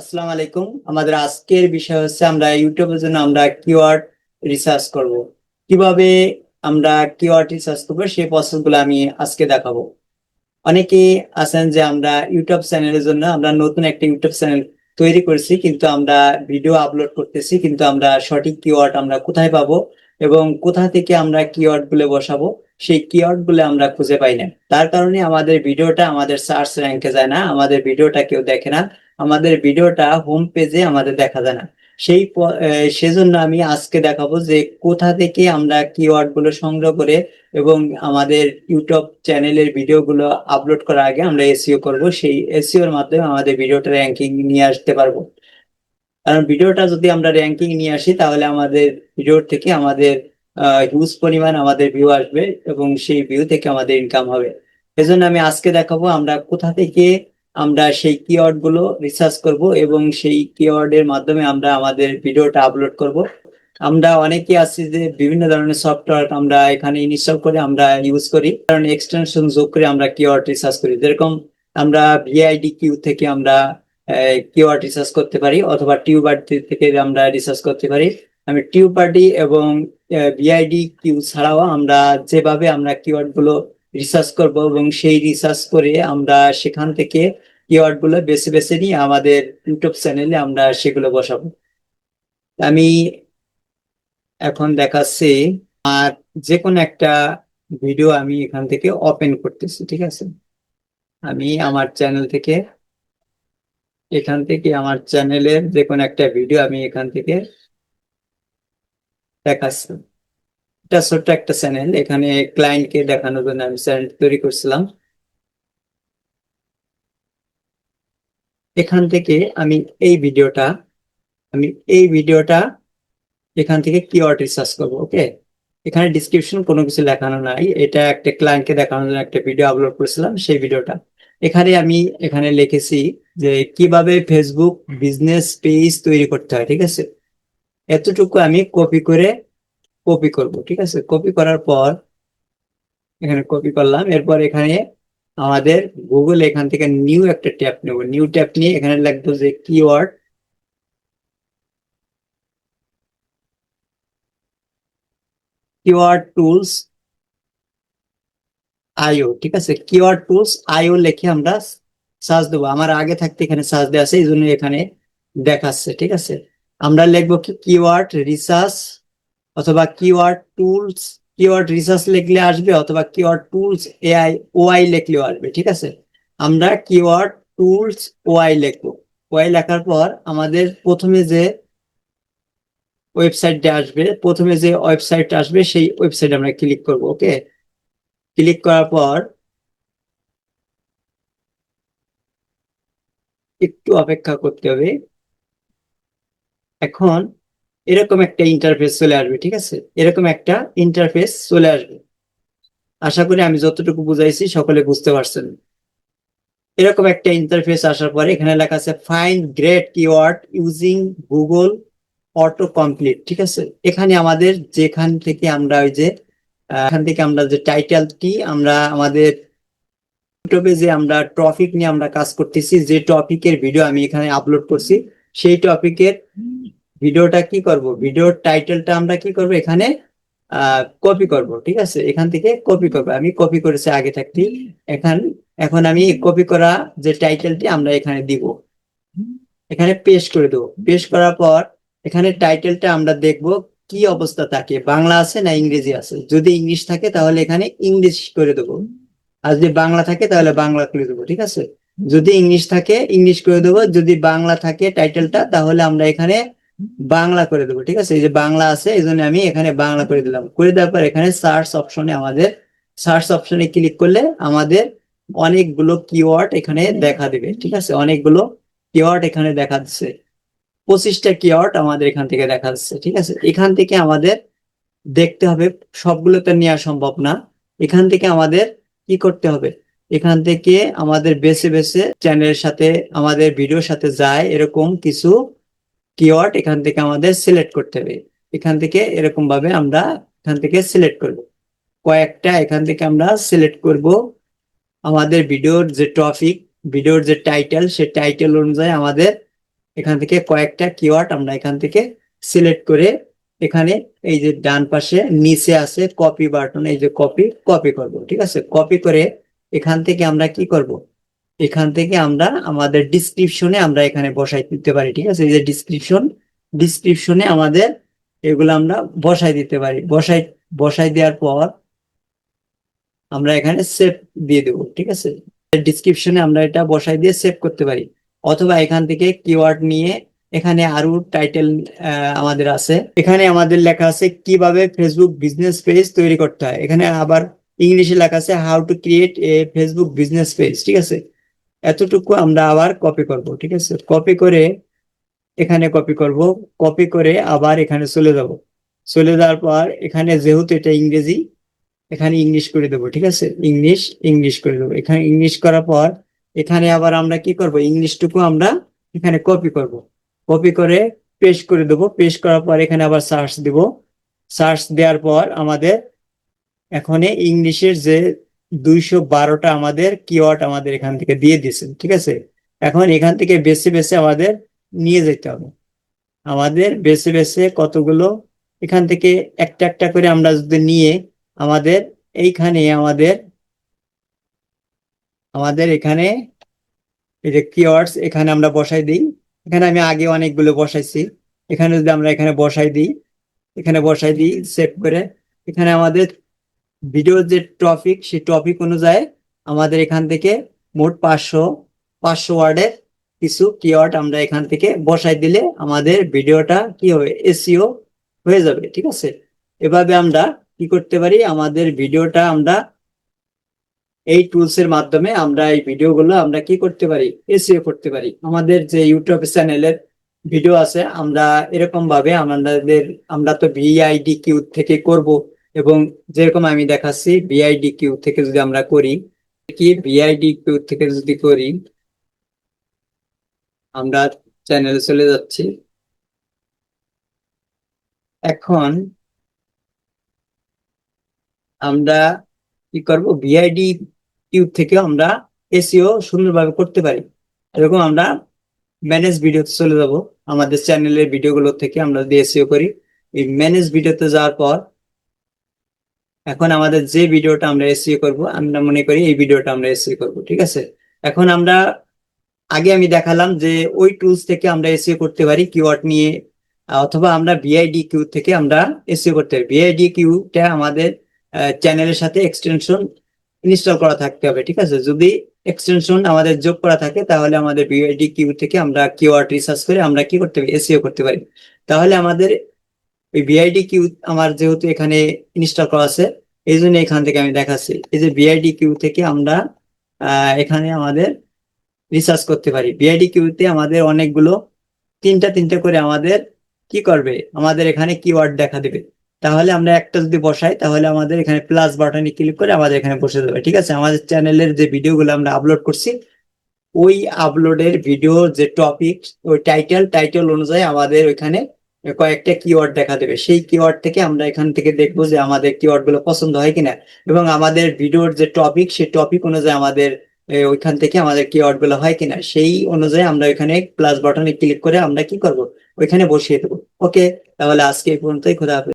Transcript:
আসসালামু আলাইকুম। আমাদের আজকের বিষয় হচ্ছে আমরা ইউটিউবের জন্য আমরা কিওয়ার্ড রিসার্চ করব। কীভাবে আমরা কিওয়ার্ড রিসার্চ করব, সেই প্রসেসগুলো আমি আজকে দেখাবো। অনেকে আছেন যে আমরা ইউটিউব চ্যানেলের জন্য আমরা নতুন একটা ইউটিউব চ্যানেল তৈরি করেছি, কিন্তু আমরা ভিডিও আপলোড করতেছি, কিন্তু আমরা সঠিক কিওয়ার্ড আমরা কোথায় পাবো এবং কোথা থেকে আমরা কিওয়ার্ডগুলো বসাবো, সেই কিওয়ার্ডগুলো আমরা খুঁজে পাই না। তার কারণে আমাদের ভিডিওটা আমাদের সার্চ র্যাঙ্কে যায় না, আমাদের ভিডিওটা কেউ দেখে না। আমাদের ভিডিওটা হোম পেজে আমাদের দেখা যায় না। সেই সেজন্য আমি আজকে দেখাবো যে কোথা থেকে আমরা কিওয়ার্ডগুলো সংগ্রহ করে এবং আমাদের ইউটিউব চ্যানেলের ভিডিওগুলো আপলোড করার আগে আমরা এসিও করব। সেই এসইও এর মাধ্যমে আমাদের ভিডিওটা র্যাঙ্কিং নিয়ে আসতে পারব। কারণ ভিডিওটা যদি আমরা র্যাঙ্কিং নিয়ে আসি, তাহলে আমাদের ভিডিওর থেকে আমাদের হিউজ পরিমাণ আমাদের ভিউ আসবে এবং সেই ভিউ থেকে আমাদের ইনকাম হবে। এজন্য আমি আজকে দেখাবো আমরা কোথা থেকে আমরা সেই কিওয়ার্ডগুলো রিসার্চ করব এবং সেই কিওয়ার্ড এর মাধ্যমে আমরা আমাদের ভিডিওটা আপলোড করব। আমরা অনেকে আছি যে বিভিন্ন ধরনের সফটওয়্যার আমরা এখানে ইনস্টল করে আমরা ইউজ করি। কারণ এক্সটেনশন যোগ করে আমরা কিওয়ার্ড রিসার্চ করি। যেরকম আমরা ভিআইডি কিউ থেকে আমরা কিওয়ার্ড রিসার্চ করতে পারি অথবা টিউবারটি থেকে আমরা রিসার্চ করতে পারি। আমি টিউবারটি এবং ভিআইডি কিউ ছাড়াও আমরা যেভাবে আমরা কিওয়ার্ডগুলো রিসার্চ করব এবং সেই রিসার্চ করে আমরা সেখান থেকে কিওয়ার্ডগুলো বেছে বেছে নিয়ে আমাদের ইউটিউব চ্যানেলে আমরা সেগুলো বসাবো। আমি এখন দেখাচ্ছি আর যে কোনো একটা ভিডিও আমি এখান থেকে ওপেন করতেছি, ঠিক আছে? আমি আমার চ্যানেল থেকে, এখান থেকে আমার চ্যানেলের যে কোনো একটা ভিডিও আমি এখান থেকে দেখাচ্ছি। এটা ছোট্ট একটা চ্যানেল এখানে ক্লায়েন্টকে দেখানোর জন্য আমি চ্যানেল তৈরি করছিলাম। এখান থেকে আমি এই ভিডিওটা, আমি এই ভিডিওটা এখান থেকে কিওয়ার্ড রিসার্চ করব ওকে এখানে ডিসক্রিপশন কোনো কিছু লেখানো নাই, এটা একটা ক্লায়েন্টকে দেখানোর জন্য একটা ভিডিও আপলোড করেছিলাম, সেই ভিডিওটা। এখানে আমি এখানে লিখেছি যে কীভাবে ফেসবুক বিজনেস পেজ তৈরি করতে হয়, ঠিক আছে? এতটুকু আমি কপি করে কপি করব, ঠিক আছে? কপি করার পর এখানে কপি করলাম। এরপর এখানে আমাদের গুগল এখান থেকে নিউ একটা ট্যাব নেব। নিউ ট্যাব নিয়ে এখানে লিখব যে কিওয়ার্ড কিওয়ার্ড টুলস আইও ঠিক আছে? কিওয়ার্ড টুলস আইও লিখে আমরা সার্চ দেবো। আমার আগে থাকতে এখানে সার্চ দেওয়া আছে, এই জন্য এখানে দেখাচ্ছে, ঠিক আছে? আমরা লিখব কি? কিওয়ার্ড রিসার্চ অথবা কিওয়ার্ড টুলস কিওয়ার্ড রিসার্চ লিখলে আসবে অথবা কিওয়ার্ড টুলস এআই ওআই লিখলেও আসবে, ঠিক আছে? আমরা কিওয়ার্ড টুলস ওআই লিখব। ওআই লেখার পর আমাদের প্রথমে যে ওয়েবসাইটটা আসবে, প্রথমে যে ওয়েবসাইটটা আসবে, সেই ওয়েবসাইটে আমরা ক্লিক করব ওকে ক্লিক করার পর একটু অপেক্ষা করতে হবে। এখন এরকম একটা ইন্টারফেস চলে আসবে, ঠিক আছে? এরকম একটা ইন্টারফেস চলে আসবে। আশা করি আমি যতটুকু বুঝাইছি, সকলে বুঝতে পারছেন। এরকম একটা ইন্টারফেস আসার পরে এখানে লেখা আছে find great keyword using Google autocomplete ঠিক আছে? এখানে আমাদের যেখান থেকে আমরা ওই যে এখান থেকে আমরা যে টাইটেলটি আমরা আমাদের ইউটিউবে যে আমরা টপিক নিয়ে আমরা কাজ করতেছি। যে টপিকের ভিডিও আমি এখানে আপলোড করছি, সেই টপিকের ভিডিওটা কি করব? ভিডিওর টাইটেলটা আমরা কি করব? এখানে কপি করব, ঠিক আছে? এখান থেকে কপি করব। আমি কপি করেছি আগে থাকতে এখান, এখন আমি কপি করা যে টাইটেলটি আমরা এখানে দিব। এখানে পেস্ট করে দেবো। পেস্ট করার পর, এখানে টাইটেলটা আমরা দেখব কি অবস্থা থাকে। বাংলা আছে না ইংরেজি আছে? যদি ইংলিশ থাকে, তাহলে এখানে ইংলিশ করে দেবো। আর যদি বাংলা থাকে, তাহলে বাংলা করে দেবো, ঠিক আছে? যদি ইংলিশ থাকে, ইংলিশ করে দেবো। যদি বাংলা থাকে টাইটেলটা, তাহলে আমরা এখানে বাংলা করে দেবো, ঠিক আছে? এই যে বাংলা আছে, এই জন্য আমি এখানে বাংলা করে দিলাম। করে দেওয়ার পর এখানে সার্চ অপশনে আমাদের সার্চ অপশনে ক্লিক করলে আমাদের অনেকগুলো কিওয়ার্ড এখানে দেখা দেবে, ঠিক আছে? অনেকগুলো কিওয়ার্ড এখানে দেখা দিচ্ছে। পঁচিশটা কিওয়ার্ড আমাদের এখান থেকে দেখা যাচ্ছে ঠিক আছে? এখান থেকে আমাদের দেখতে হবে, সবগুলো তো নেওয়া সম্ভব না। এখান থেকে আমাদের কি করতে হবে? এখান থেকে আমাদের বেছে বেছে চ্যানেলের সাথে, আমাদের ভিডিওর সাথে যায়, এরকম কিছু কিওয়ার্ড এখান থেকে আমাদের সিলেক্ট করতে হবে। এখান থেকে এরকম ভাবে আমরা এখান থেকে সিলেক্ট করব। কয়েকটা এখান থেকে আমরা সিলেক্ট করব। আমাদের ভিডিওর যে টপিক ভিডিওর যে টাইটেল সে টাইটেল অনুযায়ী আমাদের এখান থেকে কয়েকটা কিওয়ার্ড আমরা এখান থেকে সিলেক্ট করে এখানে এই যে ডান পাশে নিচে আছে কপি বাটন এই যে কপি কপি করব। ঠিক আছে? কপি করে এখান থেকে আমরা কি করব? এখান থেকে আমরা আমাদের ডিসক্রিপশনে আমরা এখানে বসাই দিতে পারি, ঠিক আছে? এই যে ডিসক্রিপশন ডিসক্রিপশনে আমাদের এগুলো আমরা বসাই দিতে পারি। বসাই বসাই দেওয়ার পর আমরা এখানে সেভ দিয়ে দেবো, ঠিক আছে? ডিসক্রিপশনে আমরা এটা বসাই দিয়ে সেভ করতে পারি। অথবা এখান থেকে কিওয়ার্ড নিয়ে এখানে আরও টাইটেল আমাদের আছে। এখানে আমাদের লেখা আছে কীভাবে ফেসবুক বিজনেস পেজ তৈরি করতে হয়। এখানে আবার ইংলিশে লেখা আছে how to create a Facebook business page ঠিক আছে? এতটুকু আমরা আবার কপি করব, ঠিক আছে? কপি করে এখানে কপি করব কপি করে আবার এখানে চলে যাব। চলে যাওয়ার পর এখানে যেহেতু এটা ইংরেজি, এখানে ইংলিশ করে দেবো, ঠিক আছে? ইংলিশ ইংলিশ করে দেবো। এখানে ইংলিশ করার পর এখানে আবার আমরা কি করব? ইংলিশটুকু আমরা এখানে কপি করব। কপি করে পেস্ট করে দেবো। পেস্ট করার পর এখানে আবার সার্চ দিব। সার্চ দেওয়ার পর আমাদের এখানে ইংলিশের যে দুইশো বারোটা আমাদের কিওয়ার্ড আমাদের এখান থেকে দিয়ে দিয়েছেন, ঠিক আছে? এখন এখান থেকে বেছে বেছে আমাদের নিয়ে যেতে হবে। আমাদের বেছে বেছে কতগুলো, এখান থেকে একটা একটা করে আমরা যদি নিয়ে আমাদের এইখানে আমাদের আমাদের এখানে এই যে কিওয়ার্ডস এখানে আমরা বসাই দিই। এখানে আমি আগে অনেকগুলো বসাইছি। এখানে যদি আমরা এখানে বসাই দিই, এখানে বসাই দিই সেভ করে, এখানে আমাদের ভিডিওর যে টপিক, সেই টপিক অনুযায়ী আমাদের এখান থেকে মোট পাঁচশো পাঁচশো ওয়ার্ডের কিছু কিওয়ার্ড আমরা এখান থেকে বসাই দিলে আমাদের ভিডিওটা কি হবে? এসিও হয়ে যাবে, ঠিক আছে? এভাবে আমরা কি করতে পারি? আমাদের ভিডিওটা আমরা এই টুলস এর মাধ্যমে আমরা এই ভিডিওগুলো আমরা কি করতে পারি? এসিও করতে পারি। আমাদের যে ইউটিউব চ্যানেলের ভিডিও আছে, আমরা এরকম ভাবে আমাদের, আমরা তো ভিআইডি কিউ থেকে করব। এবং যেরকম আমি দেখাচ্ছি বিআইডি কিউ থেকে যদি আমরা করি, কি ভিআইডি কিউ থেকে যদি করি, আমরা চ্যানেলে চলে যাচ্ছি। এখন আমরা কি করব? বিআইডি কিউ থেকে আমরা এসিও সুন্দরভাবে করতে পারি। এরকম আমরা ম্যানেজ ভিডিওতে চলে যাব। আমাদের চ্যানেলের ভিডিওগুলো থেকে আমরা যদি এসিও করি, এই ম্যানেজ ভিডিওতে যাওয়ার পর এখন আমাদের যে ভিডিওটা আমরা এসিও করব, আমরা মনে করি এই ভিডিওটা আমরা এসিও করব, ঠিক আছে? এখন আমরা, আগে আমি দেখালাম যে ওই টুলস থেকে আমরা এসিও করতে পারি কিওয়ার্ড নিয়ে, অথবা আমরা ভিআইডি কিউ থেকে আমরা এসিও করতে পারি। ভিআইডি কিউটা আমাদের চ্যানেলের সাথে এক্সটেনশন ইনস্টল করা থাকতে হবে, ঠিক আছে? যদি এক্সটেনশন আমাদের যোগ করা থাকে, তাহলে আমাদের ভিআইডি কিউ থেকে আমরা কিওয়ার্ড রিসার্চ করে আমরা কি করতে পারি? এসিও করতে পারি। তাহলে আমাদের এই ভিআইডি কিউ আমার যেহেতু এখানে ইনস্টল করা আছে, এই জন্য এখান থেকে আমি দেখাচ্ছি। এই যে ভিআইডি কিউ থেকে আমরা এখানে আমাদের রিসার্চ করতে পারি। ভিআইডি কিউতে আমাদের অনেকগুলো, তিনটা তিনটা করে আমাদের কি করবে? আমাদের এখানে কিওয়ার্ড দেখা দেবে। তাহলে আমরা একটা যদি বসাই, তাহলে আমাদের এখানে প্লাস বাটনে ক্লিক করে আমাদের এখানে বসে দেবে ঠিক আছে? আমাদের চ্যানেলের যে ভিডিওগুলো আমরা আপলোড করছি, ওই আপলোডের ভিডিওর যে টপিক ওই টাইটেল টাইটেল অনুযায়ী আমাদের ওইখানে কয়েকটা কিওয়ার্ড দেখা দেবে। সেই কিওয়ার্ড থেকে আমরা এখান থেকে দেখব যে আমাদের কিওয়ার্ডগুলো পছন্দ হয় কিনা। এবং আমাদের ভিডিওর যে টপিক সেই টপিক অনুযায়ী আমাদের ওইখান থেকে আমাদের কিওয়ার্ডগুলো হয় কিনা। সেই অনুযায়ী আমরা ওইখানে প্লাস বাটনে ক্লিক করে আমরা কি করব? ওইখানে বসিয়ে দেবো। ওকে তাহলে আজকে এই পর্যন্তই। খোদা